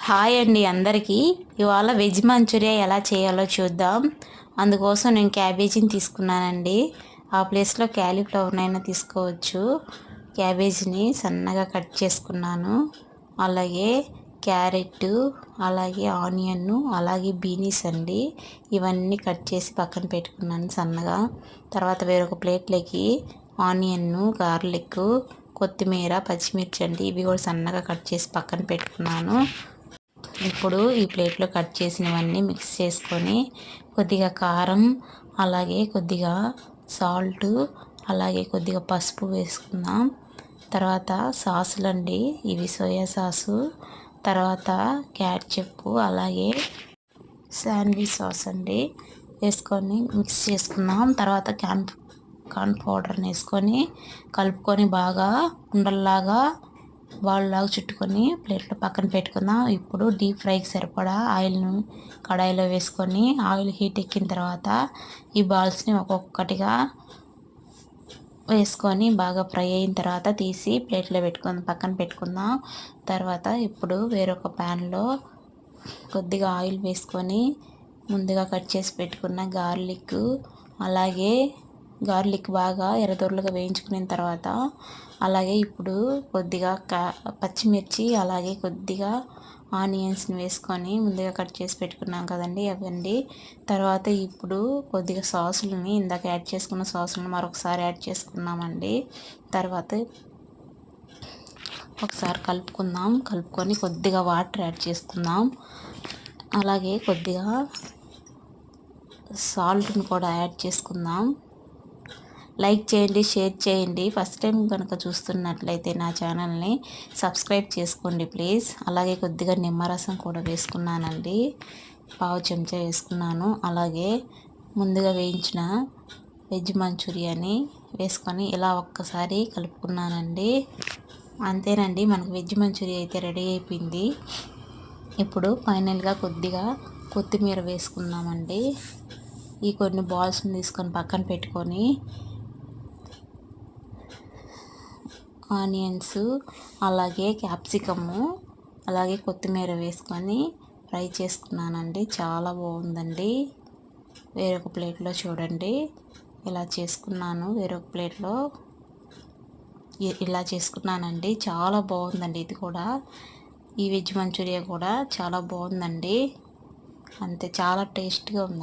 Hi అండి అందరికీ. ఇవాళ వెజ్ మంచూరియా ఎలా చేయాలో చూద్దాం. అందుకోసం నేను క్యాబేజీని తీసుకున్నానండి. ఆ ప్లేస్లో క్యాలీఫ్లవర్నైనా తీసుకోవచ్చు. క్యాబేజీని సన్నగా కట్ చేసుకున్నాను. అలాగే క్యారెట్ అలాగే ఆనియన్ అలాగే బీనీస్ అండి. ఇవన్నీ కట్ చేసి పక్కన పెట్టుకున్నాను సన్నగా. తర్వాత వేరొక ప్లేట్లోకి ఆనియన్ గార్లిక్ కొత్తిమీర పచ్చిమిర్చి అండి. ఇవి కూడా సన్నగా కట్ చేసి పక్కన పెట్టుకున్నాను. ఇప్పుడు ఈ ప్లేట్లో కట్ చేసినవన్నీ మిక్స్ చేసుకొని కొద్దిగా కారం అలాగే కొద్దిగా సాల్ట్ అలాగే కొద్దిగా పసుపు వేసుకుందాం. తర్వాత సాసులు అండి ఇవి సోయా సాసు. తర్వాత క్యాట్చెప్ అలాగే శాండ్విచ్ సాస్ అండి. వేసుకొని మిక్స్ చేసుకుందాం. తర్వాత క్యాన్ కార్న్ పౌడర్ని వేసుకొని కలుపుకొని బాగా ఉండల్లాగా బాల్లాగా చుట్టుకొని ప్లేట్లో పక్కన పెట్టుకుందాం. ఇప్పుడు డీప్ ఫ్రైకి సరిపడా ఆయిల్ను కడాయిలో వేసుకొని ఆయిల్ హీట్ ఎక్కిన తర్వాత ఈ బాల్స్ని ఒక్కొక్కటిగా వేసుకొని బాగా ఫ్రై అయిన తర్వాత తీసి ప్లేట్లో పెట్టుకుందాం పక్కన పెట్టుకుందాం. తర్వాత ఇప్పుడు వేరొక ప్యాన్లో కొద్దిగా ఆయిల్ వేసుకొని ముందుగా కట్ చేసి పెట్టుకున్న గార్లిక్ అలాగే గార్లిక్ బాగా ఎర్రదొరలుగా వేయించుకున్న తర్వాత అలాగే ఇప్పుడు కొద్దిగా పచ్చిమిర్చి అలాగే కొద్దిగా ఆనియన్స్ని వేసుకొని ముందుగా కట్ చేసి పెట్టుకున్నాం కదండి అవండి తర్వాత ఇప్పుడు కొద్దిగా సాసులని ఇందాక యాడ్ చేసుకున్న సాసులను మరొకసారి యాడ్ చేసుకున్నామండి. తర్వాత ఒకసారి కలుపుకుందాం. కలుపుకొని కొద్దిగా వాటర్ యాడ్ చేసుకుందాం అలాగే కొద్దిగా సాల్ట్ని కూడా యాడ్ చేసుకుందాం. లైక్ చేయండి షేర్ చేయండి. ఫస్ట్ టైం కనుక చూస్తున్నట్లయితే నా ఛానల్ని సబ్స్క్రైబ్ చేసుకోండి ప్లీజ్. అలాగే కొద్దిగా నిమ్మరసం కూడా వేసుకున్నానండి. పావు చెంచా వేసుకున్నాను. అలాగే ముందుగా వేయించిన వెజ్ మంచూరియాని వేసుకొని ఇలా ఒక్కసారి కలుపుకున్నానండి. అంతేనండి మనకు వెజ్ మంచూరియా అయితే రెడీ అయిపోయింది. ఇప్పుడు ఫైనల్గా కొద్దిగా కొత్తిమీర వేసుకున్నామండి ఈ కొన్ని బాల్స్ని తీసుకొని పక్కన పెట్టుకొని ఆనియన్స్ అలాగే క్యాప్సికము అలాగే కొత్తిమీర వేసుకొని ఫ్రై చేసుకున్నానండి. చాలా బాగుందండి. వేరొక ప్లేట్లో చూడండి. ఇలా చేసుకున్నాను. వేరొక ప్లేట్లో ఇలా చేసుకున్నానండి. చాలా బాగుందండి. ఇది కూడా ఈ వెజ్ మంచూరియా కూడా చాలా బాగుందండి. అంతే చాలా టేస్ట్గా ఉంది.